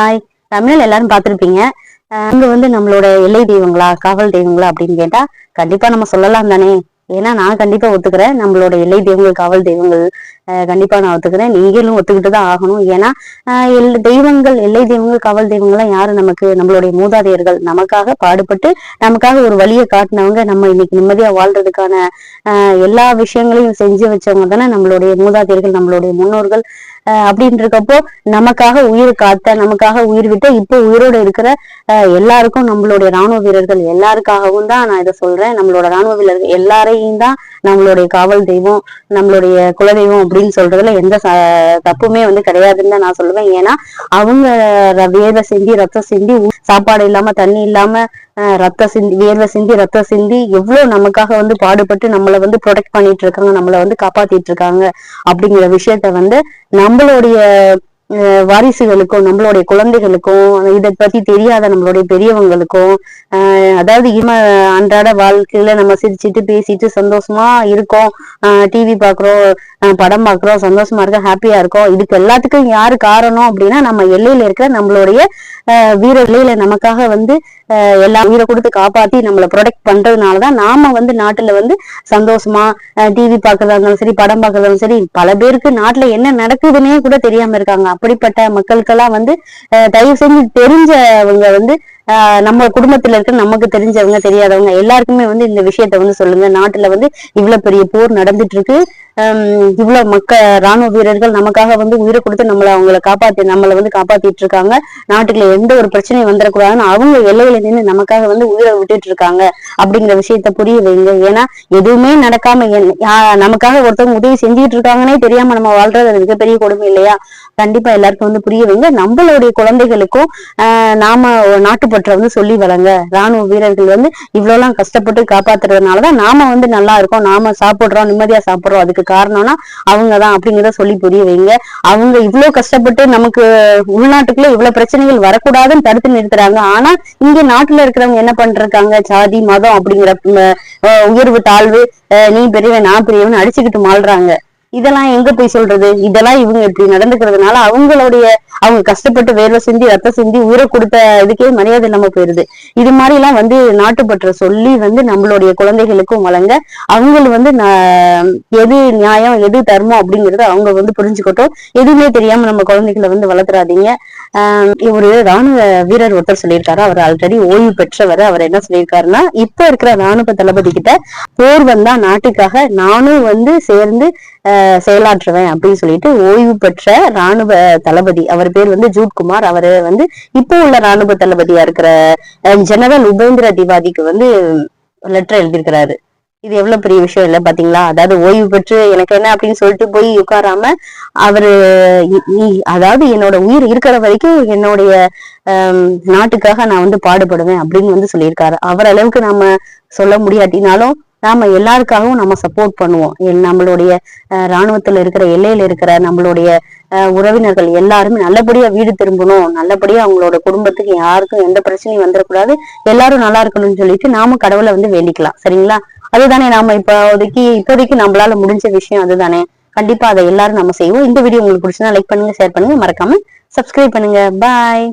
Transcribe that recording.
Hi தமிழில் எல்லாரும் பார்த்திருப்பீங்க. அஹ் அங்க வந்து நம்மளோட எல்லை தெய்வங்களா காவல் தெய்வங்களா அப்படின்னு கேட்டா கண்டிப்பா நம்ம சொல்லலாம் தானே. ஏன்னா நான் கண்டிப்பா ஒத்துக்கிறேன். நம்மளோட எல்லை தெய்வங்கள் காவல் தெய்வங்கள் கண்டிப்பா நான் ஒத்துக்கிறேன். நீங்களும் ஒத்துக்கிட்டு தான் ஆகணும். ஏன்னா எல் தெய்வங்கள் எல்லை தெய்வங்கள் காவல் தெய்வங்கள்லாம் யாரு? நமக்கு நம்மளுடைய மூதாதையர்கள். நமக்காக பாடுபட்டு நமக்காக ஒரு வழியை காட்டினவங்க நம்ம இன்னைக்கு நிம்மதியா வாழ்றதுக்கான ஆஹ் எல்லா விஷயங்களையும் செஞ்சு வச்சவங்க தானே நம்மளுடைய மூதாதையர்கள் நம்மளுடைய முன்னோர்கள். ஆஹ் அப்படின்றக்கப்போ நமக்காக உயிர் காத்த நமக்காக உயிர் விட்ட இப்போ உயிரோட இருக்கிற எல்லாருக்கும் நம்மளுடைய ராணுவ வீரர்கள் எல்லாருக்காகவும் தான் நான் இதை சொல்றேன். நம்மளோட ராணுவ வீரர்கள் எல்லாரையும் தான் நம்மளுடைய காவல் தெய்வம் நம்மளுடைய குலதெய்வம் அப்படின்னு சொல்றதுல எந்த தப்புமே வந்து கிடையாதுன்னு தான் நான் சொல்லுவேன். ஏன்னா அவங்க ர- வேர்வை சிந்தி ரத்தம் சிந்தி சாப்பாடு இல்லாம தண்ணி இல்லாம ரத்த சிந்தி வேர்வை சிந்தி ரத்தம் சிந்தி எவ்வளவு நமக்காக வந்து பாடுபட்டு நம்மளை வந்து ப்ரொடெக்ட் பண்ணிட்டு இருக்காங்க நம்மளை வந்து காப்பாத்திட்டு இருக்காங்க அப்படிங்கிற விஷயத்த வந்து நம்மளுடைய வாரிசுகளுக்கும் நம்மளுடைய குழந்தைகளுக்கும் இதை பத்தி தெரியாத நம்மளுடைய பெரியவங்களுக்கும் அதாவது இம அன்றாட வாழ்க்கையில நம்ம சிரிச்சிட்டு பேசிட்டு சந்தோஷமா இருக்கோம். டிவி பாக்குறோம் படம் பாக்குறோம் சந்தோஷமா இருக்கோம் ஹாப்பியா இருக்கோம். இதுக்கு எல்லாத்துக்கும் யாரு காரணம் அப்படின்னா நம்ம எல்லையில இருக்கிற நம்மளுடைய ஆஹ் வீர எல்லையில நமக்காக வந்து எல்லா உயிரை கொடுத்து காப்பாத்தி நம்மளை ப்ரொடெக்ட் பண்றதுனாலதான் நாம வந்து நாட்டுல வந்து சந்தோஷமா டிவி பாக்குறதா இருந்தாலும் சரி படம் பாக்குறதா இருந்தாலும் சரி பல பேருக்கு நாட்டுல என்ன நடக்குதுன்னே கூட தெரியாம இருக்காங்க. அப்படிப்பட்ட மக்களுக்கெல்லாம் வந்து ஆஹ் தயவு செஞ்சு தெரிஞ்சவங்க வந்து ஆஹ் நம்ம குடும்பத்துல இருக்க நமக்கு தெரிஞ்சவங்க தெரியாதவங்க எல்லாருக்குமே வந்து இந்த விஷயத்த வந்து சொல்லுங்க. நாட்டுல வந்து இவ்வளவு பெரிய போர் நடந்துட்டு இருக்கு ஹம் இவ்வளவு மக்க ராணுவ வீரர்கள் நமக்காக வந்து உயிரை கொடுத்து நம்மளை அவங்கள காப்பாத்தி நம்மளை வந்து காப்பாத்திட்டு இருக்காங்க நாட்டுக்குள்ள எந்த ஒரு பிரச்சனையும் வந்துடக்கூடாதுன்னு அவங்க எல்லையில நின்று நமக்காக வந்து உயிரை விட்டுட்டு இருக்காங்க அப்படிங்கிற விஷயத்த புரிய வைங்க. ஏன்னா எதுவுமே நடக்காம நமக்காக ஒருத்தவங்க உதவி செஞ்சுட்டு இருக்காங்கன்னே தெரியாம நம்ம வாழ்றது அது மிகப்பெரிய கொடுமை இல்லையா? கண்டிப்பா எல்லாருக்கும் வந்து புரிய வைங்க. நம்மளுடைய குழந்தைகளுக்கும் நாம நாட்டுப்பற்ற நாட்டுப்பற்றை வந்து சொல்லி வளங்க ராணுவ வீரர்கள் வந்து இவ்வளவு எல்லாம் கஷ்டப்பட்டு காப்பாத்துறதுனாலதான் நாம வந்து நல்லா இருக்கோம். நாம சாப்பிடுறோம் நிம்மதியா சாப்பிடுறோம். அதுக்கு காரணம்னா அவங்கதான் அப்படிங்கிறத சொல்லி புரிய வைங்க. அவங்க இவ்வளவு கஷ்டப்பட்டு நமக்கு உள்நாட்டுக்குள்ள இவ்வளவு பிரச்சனைகள் வரக்கூடாதுன்னு தடுத்து நிறுத்துறாங்க. ஆனா இங்க நாட்டுல இருக்கிறவங்க என்ன பண்றாங்க? ஜாதி மதம் அப்படிங்கிற உயர்வு தாழ்வு நீ பெரியவன் நான் பெரியவன் அடிச்சுக்கிட்டு மாள்றாங்க இதெல்லாம் எங்க போய் சொல்றது? இதெல்லாம் இவங்க இப்படி நடந்துக்கிறதுனால அவங்களுடைய அவங்க கஷ்டப்பட்டு வேர்வை சிந்தி ரத்த சிந்தி உயிரை கொடுத்த இதுக்கே மரியாதை இல்லாம போயிருது. இது மாதிரி எல்லாம் வந்து நாட்டுப்பற்ற சொல்லி வந்து நம்மளுடைய குழந்தைகளுக்கும் வழங்க அவங்க வந்து எது நியாயம் எது தர்மம் அப்படிங்கறத அவங்க வந்து புரிஞ்சுக்கட்டும். எதுவுமே தெரியாம நம்ம குழந்தைகளை வந்து வளர்த்துறாதீங்க. ஆஹ் ஒரு ராணுவ வீரர் ஒருத்தர் சொல்லியிருக்காரு. அவர் ஆல்ரெடி ஓய்வு பெற்றவர். அவர் என்ன சொல்லியிருக்காருன்னா இப்ப இருக்கிற ராணுவ தளபதி கிட்ட போர் வந்தா நாட்டுக்காக நானும் வந்து சேர்ந்து செயலாற்றுவேன் அப்படின்னு சொல்லிட்டு ஓய்வு பெற்ற ராணுவ தளபதி அவர் பேர் வந்து ஜூட்குமார் அவரு வந்து இப்போ உள்ள ராணுவ தளபதியா இருக்கிற ஜெனரல் உபேந்திர திவாதிக்கு வந்து லெட்டர் எழுதியிருக்கிறாரு. இது எவ்வளவு பெரிய விஷயம் இல்ல பாத்தீங்களா? அதாவது ஓய்வு பெற்று எனக்கு என்ன அப்படின்னு சொல்லிட்டு போய் உட்காராம அவரு அதாவது என்னோட உயிர் இருக்கிற வரைக்கும் என்னுடைய நாட்டுக்காக நான் வந்து பாடுபடுவேன் அப்படின்னு வந்து சொல்லியிருக்காரு. அவர் அளவுக்கு நாம சொல்ல முடியாட்டினாலும் நாம எல்லாருக்காகவும் நம்ம சப்போர்ட் பண்ணுவோம். நம்மளுடைய அஹ், ராணுவத்துல இருக்கிற எல்லையில இருக்கிற நம்மளுடைய உறவினர்கள் எல்லாருமே நல்லபடியா வீடு திரும்பணும். நல்லபடியா அவங்களோட குடும்பத்துக்கு யாருக்கும் எந்த பிரச்சனையும் வந்துடக்கூடாது எல்லாரும் நல்லா இருக்கணும்னு சொல்லிட்டு நாம கடவுளை வந்து வேண்டிக்கலாம். சரிங்களா? அதுதானே நாம இப்போதைக்கு இப்போதைக்கு நம்மளால முடிஞ்ச விஷயம் அதுதானே. கண்டிப்பா அதை எல்லாரும் நம்ம செய்வோம். இந்த வீடியோ உங்களுக்கு பிடிச்சதுன்னா லைக் பண்ணுங்க ஷேர் பண்ணுங்க. மறக்காம சப்ஸ்கிரைப் பண்ணுங்க. பாய்